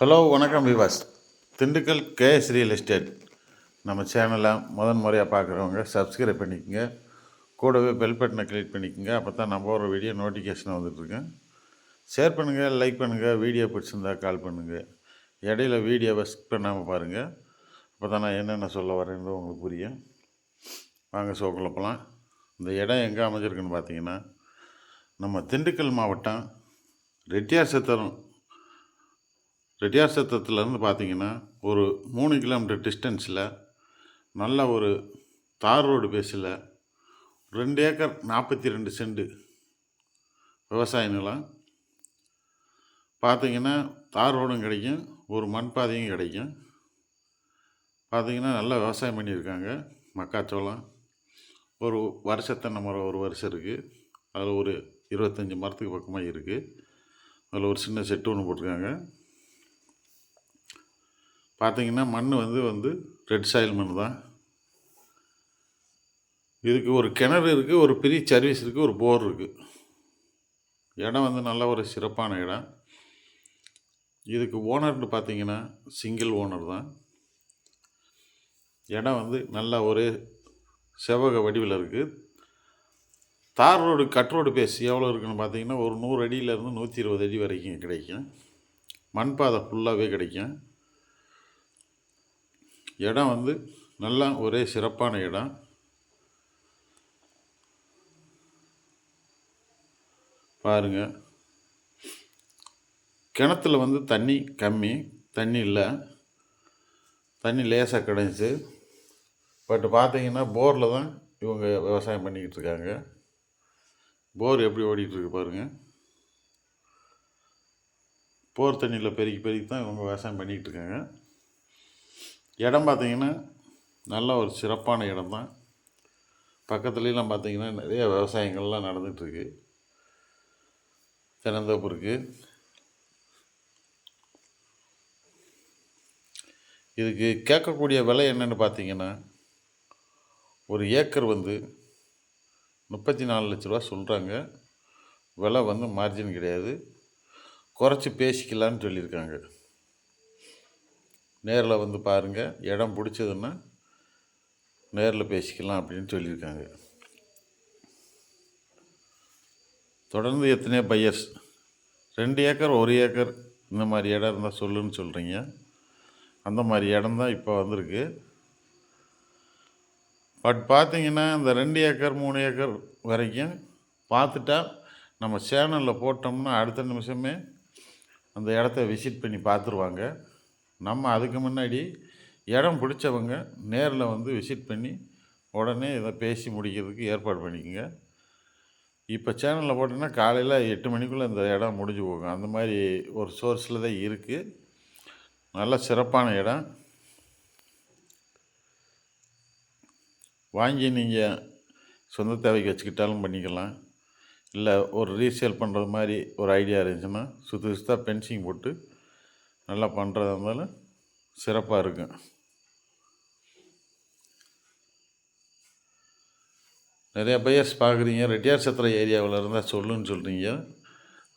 Hello வணக்கம் விவாஸ். Dindigul KS real estate. நம்ம சேனலை முதன் முறையாக பார்க்குறவங்க சப்ஸ்கிரைப் பண்ணிக்கோங்க. கூடவே பெல் பட்டனை கிளிக் பண்ணிக்கோங்க. அப்போ தான் நம்ம ஒரு வீடியோ நோட்டிஃபிகேஷன் வந்துட்டுருக்கேன் ஷேர் பண்ணுங்கள் லைக் பண்ணுங்கள் வீடியோ பிடிச்சிருந்தா கால் பண்ணுங்கள் இடையில வீடியோவை ஸ்கிப் பண்ணாமல் பாருங்கள் அப்போ தான் நான் என்னென்ன சொல்ல வரேன்னு உங்களுக்கு புரியும். வாங்க சோக்கில் போகலாம் இந்த இடம் எங்கே அமைஞ்சிருக்குன்னு பார்த்தீங்கன்னா நம்ம திண்டுக்கல் மாவட்டம் ரெட்டியார் சத்திரம் ரெட்டியார் சத்திரத்துலேருந்து பார்த்தீங்கன்னா ஒரு மூணு கிலோமீட்டர் டிஸ்டன்ஸில் நல்ல ஒரு தார் ரோடு பேஸில் ரெண்டு ஏக்கர் நாற்பத்தி ரெண்டு செண்டு விவசாய நிலம். பார்த்தீங்கன்னா தார் ரோடும் கிடைக்கும் ஒரு மண் பாதையும் கிடைக்கும். பார்த்தீங்கன்னா நல்லா விவசாயம் பண்ணியிருக்காங்க மக்காச்சோளம். ஒரு வருஷத்தன்ன மரம் ஒரு வருஷம் இருக்குது அதில் ஒரு இருபத்தஞ்சி மரத்துக்கு பக்கமாக இருக்குது அதில் ஒரு சின்ன செட்டு ஒன்று போட்டிருக்காங்க. பார்த்தீங்கன்னா மண் வந்து வந்து ரெட் சாயில் மண் தான். இதுக்கு ஒரு கிணறு இருக்குது ஒரு பெரிய சர்வீஸ் இருக்குது ஒரு போர் இருக்குது இடம் வந்து நல்ல ஒரு சிறப்பான இடம். இதுக்கு ஓனர்னு பார்த்தீங்கன்னா சிங்கிள் ஓனர் தான். இடம் வந்து நல்ல ஒரு செவ்வக வடிவில் இருக்குது தார் ரோடு கட் ரோடு பேஸ் எவ்வளோ இருக்குதுன்னு பார்த்தீங்கன்னா ஒரு நூறு அடியிலேருந்து நூற்றி இருபது அடி வரைக்கும் கிடைக்கும். மண் பாதை ஃபுல்லாகவே கிடைக்கும். இடம் வந்து நல்லா ஒரே சிறப்பான இடம். பாருங்க. கிணத்துல வந்து தண்ணி கம்மி தண்ணி இல்லை. தண்ணி லேசாக கிடைஞ்சி பட் பார்த்தீங்கன்னா போரில் தான் இவங்க விவசாயம் பண்ணிக்கிட்டு இருக்காங்க. போர் எப்படி ஓடிட்டு பாருங்கள் போர் தண்ணியில் பெருக்கி பெருக்கி தான் இவங்க விவசாயம் பண்ணிக்கிட்டு இருக்காங்க. இடம் பார்த்தீங்கன்னா நல்ல ஒரு சிறப்பான இடம் தான். பக்கத்துலலாம் பார்த்திங்கன்னா நிறைய விவசாயங்கள்லாம் நடந்துகிட்ருக்கு. தென்னந்தோப்பு இருக்குது இதுக்கு கேட்கக்கூடிய விலை என்னென்னு பார்த்தீங்கன்னா ஒரு ஏக்கர் வந்து முப்பத்தி நாலு லட்ச ரூபா சொல்கிறாங்க விலை வந்து மார்ஜின் கிடையாது. குறைச்சி பேசிக்கலான்னு சொல்லியிருக்காங்க. நேரில் வந்து பாருங்கள் இடம் பிடிச்சதுன்னா நேரில் பேசிக்கலாம் அப்படின்னு சொல்லியிருக்காங்க. தொடர்ந்து எத்தனையோ பையர்ஸ் ரெண்டு ஏக்கர் ஒரு ஏக்கர் இந்த மாதிரி இடம் இருந்தால் சொல்லுன்னு சொல்கிறீங்க அந்த மாதிரி இடம் தான் இப்போ வந்திருக்கு. பட் பார்த்தீங்கன்னா இந்த ரெண்டு ஏக்கர் மூணு ஏக்கர் வரைக்கும் பார்த்துட்டா நம்ம சேனலில் போட்டோம்னா அடுத்த நிமிஷமே அந்த இடத்த விசிட் பண்ணி பார்த்துருவாங்க நம்ம அதுக்கு முன்னாடி இடம் பிடிச்சவங்க நேரில் வந்து விசிட் பண்ணி உடனே இதை பேசி முடிக்கிறதுக்கு ஏற்பாடு பண்ணிக்கோங்க. இப்போ சேனலில் போட்டோன்னா காலையில் எட்டு மணிக்குள்ளே இந்த இடம் முடிஞ்சு போகும். அந்த மாதிரி ஒரு சோர்ஸில் தான் இருக்குது நல்ல சிறப்பான இடம். வாங்கி நீங்கள் சொந்த தேவைக்கு வச்சுக்கிட்டாலும் பண்ணிக்கலாம். இல்லை ஒரு ரீசேல் பண்ணுறது மாதிரி ஒரு ஐடியா இருந்துச்சுன்னா சுற்றி சுத்தாக பென்சிங் போட்டு நல்லா பண்ணுறதா இருந்தாலும் சிறப்பாக இருக்கும் நிறைய பையர்ஸ் பார்க்குறீங்க. ரெட்டியார் சத்திர ஏரியாவில் இருந்தால் சொல்லுன்னு சொல்கிறீங்க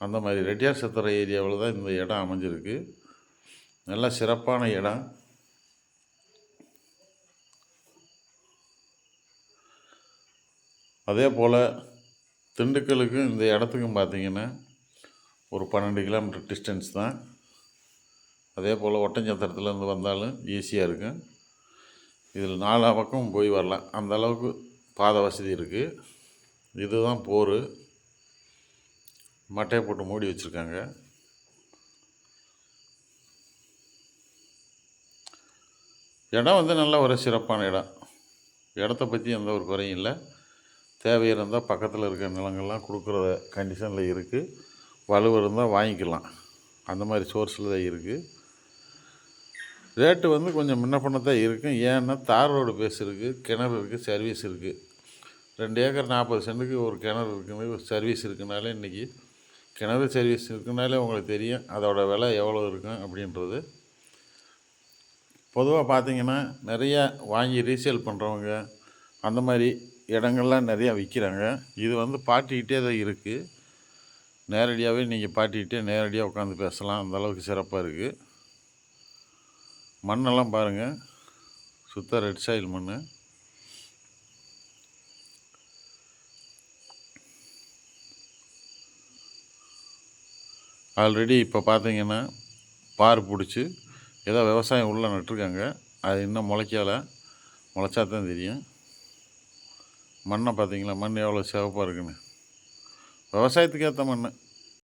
அந்த மாதிரி ரெட்டியார் சத்திர ஏரியாவில் தான் இந்த இடம் அமைஞ்சிருக்கு. நல்ல சிறப்பான இடம். அதே போல் திண்டுக்கலுக்கும் இந்த இடத்துக்கும் பார்த்தீங்கன்னா ஒரு பன்னெண்டு கிலோமீட்டர் டிஸ்டன்ஸ் தான். அதே போல் ஒட்டஞ்சத்திரத்துலேருந்து வந்தாலும் ஈஸியாக இருக்கும். இதில் நாலா பக்கம் போய் வரலாம். அந்த அளவுக்கு பாதை வசதி இருக்குது இதுதான் போர். மட்டையை போட்டு மூடி வச்சுருக்காங்க. இடம் வந்து நல்ல ஒரு சிறப்பான இடம். இடத்த பற்றி எந்த ஒரு குறையும் இல்லை. தேவை இருந்தால் பக்கத்தில் இருக்க நிலங்கள்லாம் கொடுக்குற கண்டிஷனில் இருக்குது வலுவு இருந்தால் வாங்கிக்கலாம். அந்த மாதிரி சோர்ஸில் தான் இருக்குது ரேட்டு வந்து கொஞ்சம் முன்ன பண்ண தான் இருக்கும். ஏன்னா தார் ரோடு பேஸ் இருக்குது கிணறு இருக்குது சர்வீஸ் இருக்குது ரெண்டு ஏக்கர் நாற்பது சென்ட்டுக்கு ஒரு கிணறு இருக்குன்னு ஒரு சர்வீஸ் இருக்குனாலே இன்றைக்கி கிணறு சர்வீஸ் இருக்குனாலே உங்களுக்கு தெரியும் அதோடய விலை எவ்வளோ இருக்கும் அப்படின்றது. பொதுவாக பார்த்தீங்கன்னா நிறையா வாங்கி ரீசேல் பண்ணுறவங்க அந்த மாதிரி இடங்கள்லாம் நிறையா விற்கிறாங்க இது வந்து பாட்டிக்கிட்டே தான் இருக்குது நேரடியாகவே நீங்கள் பாட்டிக்கிட்டே நேரடியாக உட்காந்து பேசலாம். அந்தளவுக்கு சிறப்பாக இருக்குது மண்ணெல்லாம் பாருங்கள் சுத்த ரெட் சாயில் மண் ஆல்ரெடி இப்போ பார்த்தீங்கன்னா பார் பிடிச்சி ஏதோ விவசாயம் உள்ளே நட்டுருக்காங்க. அது இன்னும் முளைக்கலை. முளைச்சா தான் தெரியும். மண்ணை பார்த்தீங்களா மண் எவ்வளோ சிவப்பாக இருக்குன்னு. விவசாயத்துக்கு ஏற்ற மண்